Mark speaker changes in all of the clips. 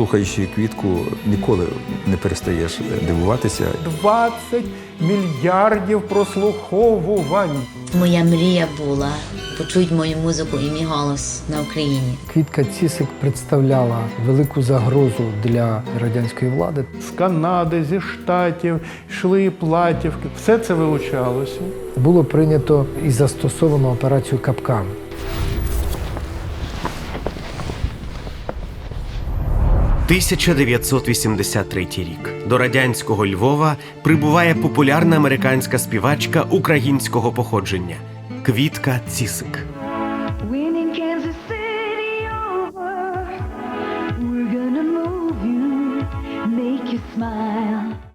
Speaker 1: Слухаючи квітку, ніколи не перестаєш дивуватися.
Speaker 2: 20 мільярдів прослуховувань.
Speaker 3: Моя мрія була почути мою музику і мій голос на Україні.
Speaker 4: Квітка Цісик представляла велику загрозу для радянської влади.
Speaker 2: З Канади, зі Штатів йшли платівки. Все це вилучалося.
Speaker 4: Було прийнято і застосовано операцію Капкан.
Speaker 5: – 1983 рік. До радянського Львова прибуває популярна американська співачка українського походження Квітка Цісик.
Speaker 6: Smile.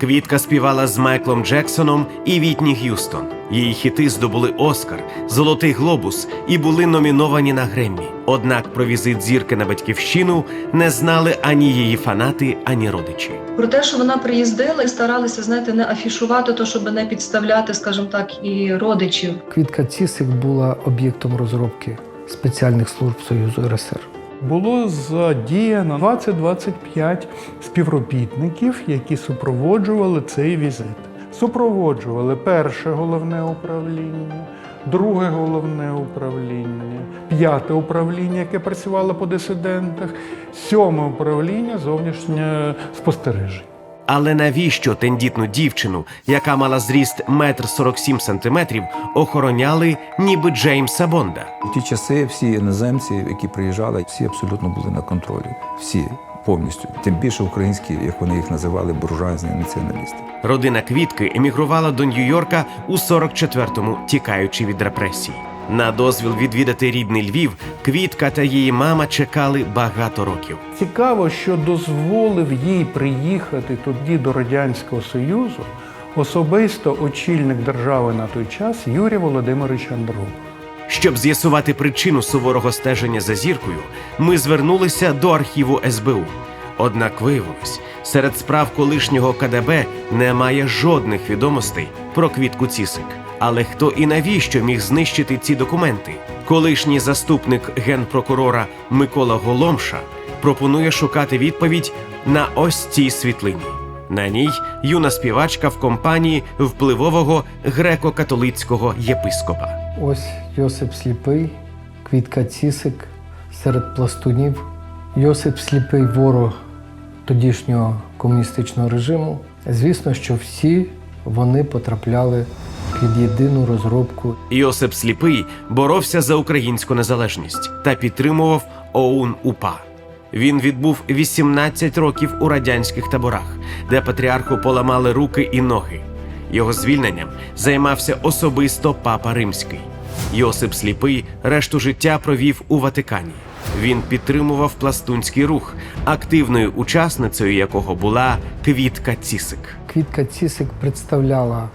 Speaker 5: Квітка співала з Майклом Джексоном і Вітні Г'юстон. Її хіти здобули Оскар, Золотий Глобус і були номіновані на Греммі. Однак про візит зірки на батьківщину не знали ані її фанати, ані родичі.
Speaker 7: Про те, що вона приїздила і старалася, знаєте, не афішувати то, щоб не підставляти, скажімо так, і родичів.
Speaker 4: Квітка Цісик була об'єктом розробки спеціальних служб Союзу РСР.
Speaker 2: Було задіяно 20-25 співробітників, які супроводжували цей візит. Супроводжували перше головне управління, друге головне управління, п'яте управління, яке працювало по дисидентах, сьоме управління зовнішнє спостереження.
Speaker 5: Але навіщо тендітну дівчину, яка мала зріст метр сорок сім сантиметрів, охороняли ніби Джеймса Бонда?
Speaker 1: У ті часи всі іноземці, які приїжджали, всі абсолютно були на контролі. Всі повністю. Тим більше українські, як вони їх називали, буржуазні націоналісти.
Speaker 5: Родина Квітки емігрувала до Нью-Йорка у 44-му, тікаючи від репресій. На дозвіл відвідати рідний Львів, Квітка та її мама чекали багато років.
Speaker 2: Цікаво, що дозволив їй приїхати тоді до Радянського Союзу особисто очільник держави на той час Юрій Володимирович Андропов.
Speaker 5: Щоб з'ясувати причину суворого стеження за зіркою, ми звернулися до архіву СБУ. Однак виявилось, серед справ колишнього КДБ немає жодних відомостей про квітку Цісик. Але хто і навіщо міг знищити ці документи? Колишній заступник генпрокурора Микола Голомша пропонує шукати відповідь на ось цій світлині. На ній юна співачка в компанії впливового греко-католицького єпископа.
Speaker 4: Ось Йосип Сліпий, Квітка Цісик серед пластунів. Йосип Сліпий ворог тодішнього комуністичного режиму. Звісно, що всі вони потрапляли під єдину розробку
Speaker 5: Йосип Сліпий боровся за українську незалежність та підтримував ОУН УПА. Він відбув 18 років у радянських таборах, де патріарху поламали руки і ноги. Його звільненням займався особисто папа Римський. Йосип Сліпий решту життя провів у Ватикані. Він підтримував пластунський рух, активною учасницею якого була Квітка Цісик.
Speaker 4: Квітка Цісик представляла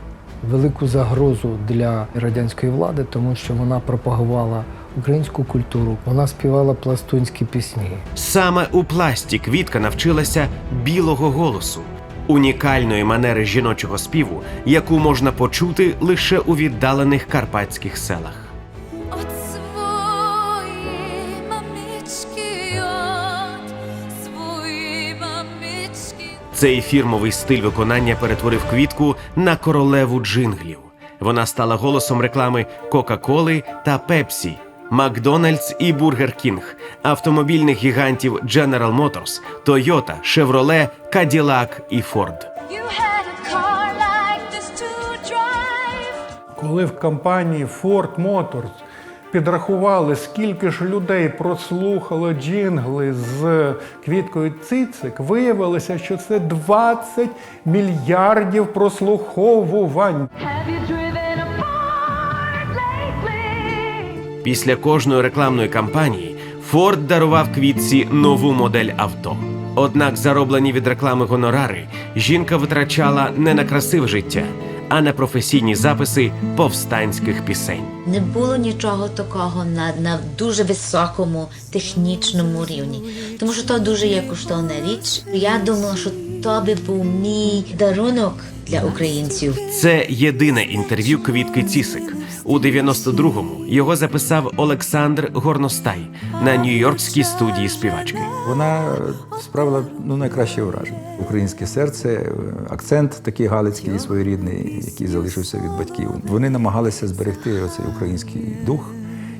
Speaker 4: велику загрозу для радянської влади, тому що вона пропагувала українську культуру, вона співала пластунські пісні.
Speaker 5: Саме у пласті Квітка навчилася білого голосу, унікальної манери жіночого співу, яку можна почути лише у віддалених карпатських селах. Цей фірмовий стиль виконання перетворив квітку на королеву джинглів. Вона стала голосом реклами Кока-Коли та Пепсі, Макдональдс і Бургер Кінг, автомобільних гігантів General Motors, Toyota, Chevrolet, Cadillac і Ford.
Speaker 2: Коли в компанії Ford Motors підрахували, скільки ж людей прослухало джингли з квіткою цицик, виявилося, що це 20 мільярдів прослуховувань.
Speaker 5: Після кожної рекламної кампанії Форд дарував квітці нову модель авто. Однак зароблені від реклами гонорари жінка витрачала не на красиве життя, а на професійні записи повстанських пісень.
Speaker 3: Не було нічого такого на, на дуже високому технічному рівні, тому що то дуже є коштовна річ. Я думала, що То би був мій дарунок для українців.
Speaker 5: Це єдине інтерв'ю Квітки Цісик. У 92-му його записав Олександр Горностай на нью-йоркській студії співачки.
Speaker 1: Вона справила ну, найкраще враження. Українське серце, е, акцент такий галицький своєрідний, який залишився від батьків. Вони намагалися зберегти оцей український дух,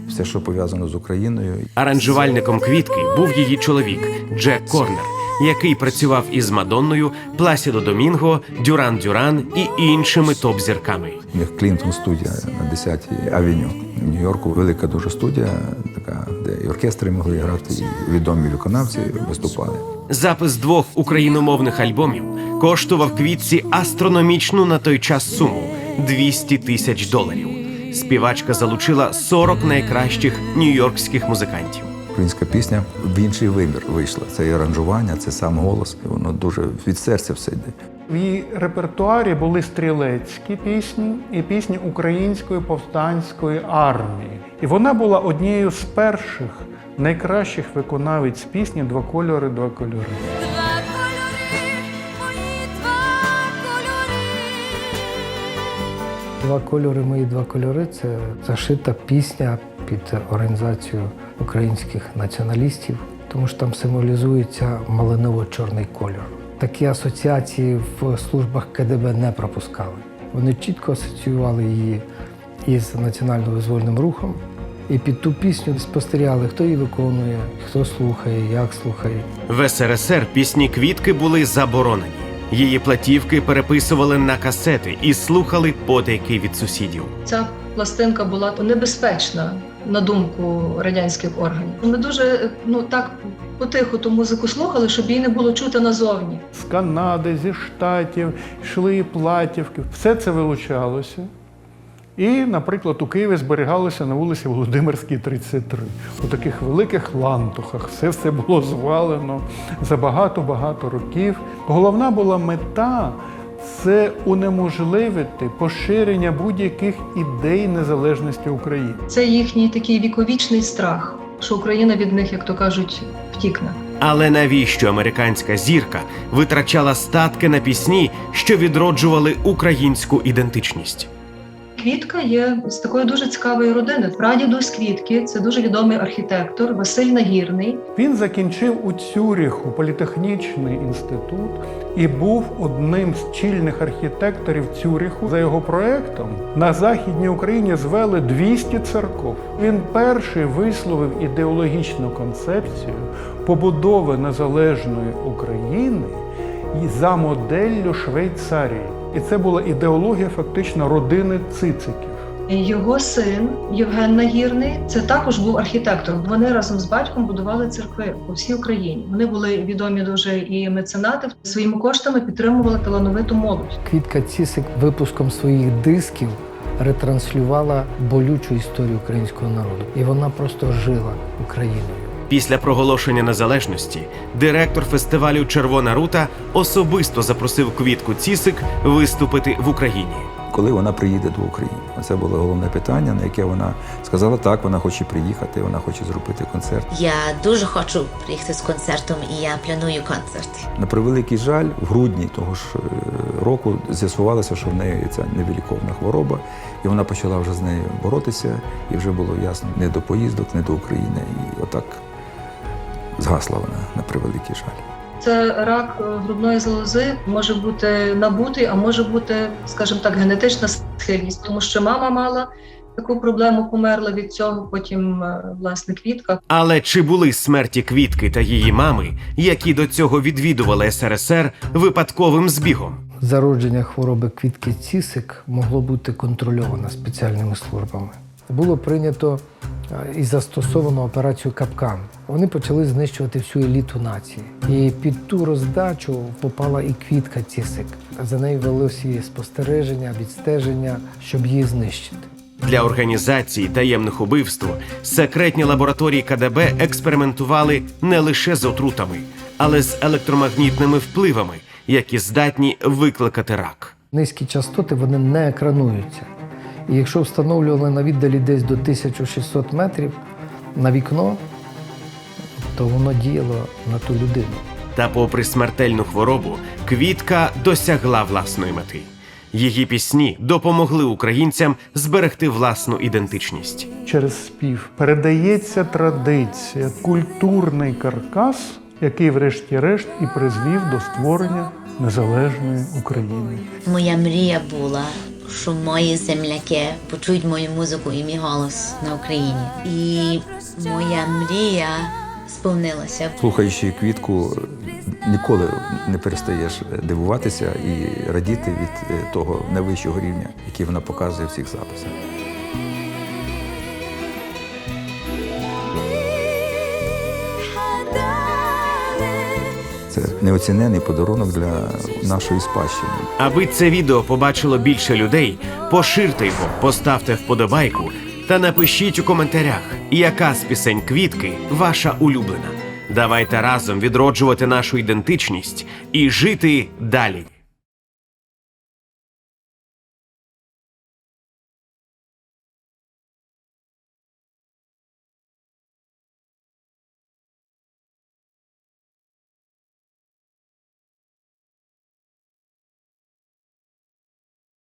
Speaker 1: все, що пов'язано з Україною.
Speaker 5: Аранжувальником квітки був її чоловік Джек Корнер, який працював із Мадонною, Пласідо Домінго, Дюран Дюран і іншими топ-зірками.
Speaker 1: У них Клінтон студія на 10-й авеню в Нью-Йорку. Велика дуже студія, така, де і оркестри могли грати, і відомі виконавці виступали.
Speaker 5: Запис двох україномовних альбомів коштував квітці астрономічну на той час суму 200 тисяч доларів. Співачка залучила 40 найкращих нью-йоркських музикантів.
Speaker 1: Українська пісня в інший вимір вийшла. Це і аранжування, це сам голос. І Воно дуже від серця все йде.
Speaker 2: В її репертуарі були стрілецькі пісні і пісні української повстанської армії. І вона була однією з перших найкращих виконавиць пісні Два кольори, два кольори.
Speaker 6: Два кольори, мої два кольори.
Speaker 4: Два кольори, мої два кольори це зашита пісня під організацію українських націоналістів, тому що там символізується малиново-чорний кольор. Такі асоціації в службах КДБ не пропускали. Вони чітко асоціювали її із національно-визвольним рухом. І під ту пісню спостерігали, хто її виконує, хто слухає, як слухає.
Speaker 5: В СРСР пісні квітки були заборонені. Її платівки переписували на касети і слухали потайки від сусідів.
Speaker 7: Ця пластинка була небезпечна на думку радянських органів. Ми дуже ну так потиху ту музику слухали, щоб її не було чути назовні.
Speaker 2: З Канади, зі Штатів йшли платівки. Все це вилучалося. І, наприклад, у Києві зберігалося на вулиці Володимирській, 33. У таких великих лантухах все все було звалено за багато-багато років. Головна була мета це унеможливити поширення будь-яких ідей незалежності України.
Speaker 7: Це їхній такий віковічний страх, що Україна від них, як то кажуть, втікне.
Speaker 5: Але навіщо американська зірка витрачала статки на пісні, що відроджували українську ідентичність?
Speaker 7: Квітка є з такої дуже цікавої родини. Прадіду з квітки це дуже відомий архітектор Василь Нагірний.
Speaker 2: Він закінчив у Цюріху політехнічний інститут і був одним з чільних архітекторів Цюріху. За його проектом на західній Україні звели 200 церков. Він перший висловив ідеологічну концепцію побудови незалежної України за моделлю Швейцарії. І це була ідеологія фактично родини цициків.
Speaker 7: Його син Євген Нагірний це також був архітектор. Вони разом з батьком будували церкви по всій Україні. Вони були відомі дуже і меценати своїми коштами підтримували талановиту молодь.
Speaker 4: Квітка Цісик випуском своїх дисків ретранслювала болючу історію українського народу. І вона просто жила Україною.
Speaker 5: Після проголошення незалежності директор фестивалю Червона рута особисто запросив квітку Цісик виступити в Україні.
Speaker 1: Коли вона приїде до України, це було головне питання, на яке вона сказала, так, вона хоче приїхати, вона хоче зробити концерт.
Speaker 3: Я дуже хочу приїхати з концертом, і я планую концерт.
Speaker 1: На превеликий жаль, в грудні того ж е, року з'ясувалося, що в неї ця невіліковна хвороба, і вона почала вже з нею боротися, і вже було ясно не до поїздок, не до України. І отак згасла вона на превеликий жаль.
Speaker 7: Це рак е, грудної залози може бути набутий, а може бути, скажімо так, генетична схильність, тому що мама мала таку проблему, померла від цього. Потім е, власне квітка.
Speaker 5: Але чи були смерті квітки та її мами, які до цього відвідували СРСР випадковим збігом?
Speaker 4: Зародження хвороби квітки цісик могло бути контрольовано спеціальними службами. Було прийнято і застосовано операцію Капкан. Вони почали знищувати всю еліту нації. І під ту роздачу попала і квітка цісик. За нею велося і спостереження, відстеження, щоб її знищити.
Speaker 5: Для організації таємних убивств секретні лабораторії КДБ експериментували не лише з отрутами, але з електромагнітними впливами, які здатні викликати рак.
Speaker 4: Низькі частоти вони не екрануються. І якщо встановлювали на віддалі десь до 1600 метрів на вікно, то воно діяло на ту людину.
Speaker 5: Та, попри смертельну хворобу, квітка досягла власної мети. Її пісні допомогли українцям зберегти власну ідентичність.
Speaker 2: Через спів передається традиція, культурний каркас, який, врешті-решт, і призвів до створення незалежної України.
Speaker 3: Моя мрія була, що мої земляки почують мою музику і мій голос на Україні. І моя мрія сповнилася.
Speaker 1: Слухаючи квітку, ніколи не перестаєш дивуватися і радіти від е, того найвищого рівня, який вона показує в цих записах. Неоцінений подарунок для нашої спадщини.
Speaker 5: Аби це відео побачило більше людей, поширте його, поставте вподобайку та напишіть у коментарях, яка з пісень квітки ваша улюблена. Давайте разом відроджувати нашу ідентичність і жити далі.